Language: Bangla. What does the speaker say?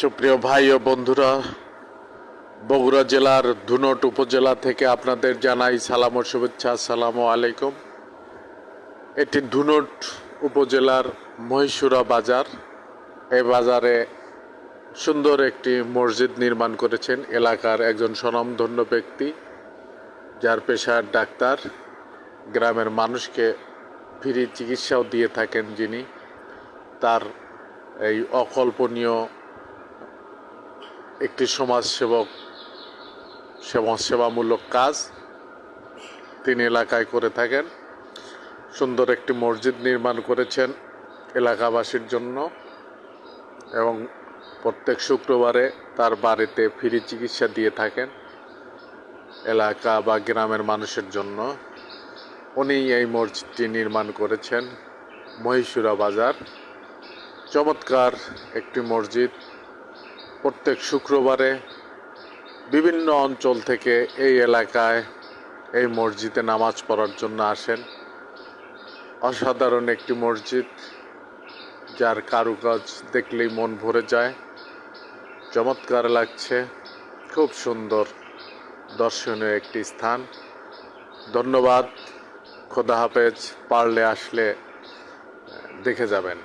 সুপ্রিয় ভাই ও বন্ধুরা, বগুড়া জেলার ধুনট উপজেলা থেকে আপনাদের জানাই সালাম ও শুভেচ্ছা, আসসালামু আলাইকুম। এটি ধুনট উপজেলার মহীশুরা বাজার। এই বাজারে সুন্দর একটি মসজিদ নির্মাণ করেছেন এলাকার একজন স্বনামধন্য ব্যক্তি, যার পেশার ডাক্তার। গ্রামের মানুষকে ফ্রি চিকিৎসাও দিয়ে থাকেন যিনি। তার এই অকল্পনীয় একটি সমাজসেবক সমাজসেবামূলক কাজ তিনি এলাকায় করে থাকেন। সুন্দর একটি মসজিদ নির্মাণ করেছেন এলাকাবাসীর জন্য এবং প্রত্যেক শুক্রবারে তার বাড়িতে ফ্রি চিকিৎসা দিয়ে থাকেন এলাকা বা গ্রামের মানুষের জন্য। উনি এই মসজিদটি নির্মাণ করেছেন মহীশুরা বাজার। চমৎকার একটি মসজিদ। প্রত্যেক শুক্রবারে বিভিন্ন অঞ্চল থেকে এই এলাকায় এই মসজিদে নামাজ পড়ার জন্য আসেন। অসাধারণ একটি মসজিদ, যার কারুকাজ দেখলেই মন ভরে যায়। চমৎকার লাগছে, খুব সুন্দর দর্শনীয় একটি স্থান। ধন্যবাদ, খোদা হাফেজ, পারলে আসলে দেখে যাবেন।